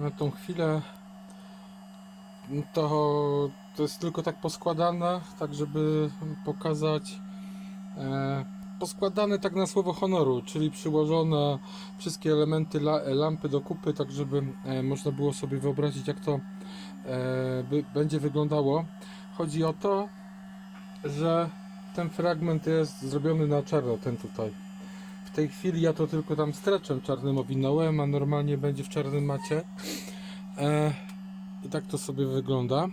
na tą chwilę to, to jest tylko tak poskładane, tak żeby pokazać e, poskładane tak na słowo honoru, czyli przyłożone wszystkie elementy la, lampy do kupy, tak żeby e, można było sobie wyobrazić jak to e, by, będzie wyglądało. Chodzi o to, że ten fragment jest zrobiony na czarno, ten tutaj. W tej chwili ja to tylko tam streczem czarnym owinąłem, a normalnie będzie w czarnym macie. E, I tak to sobie wygląda.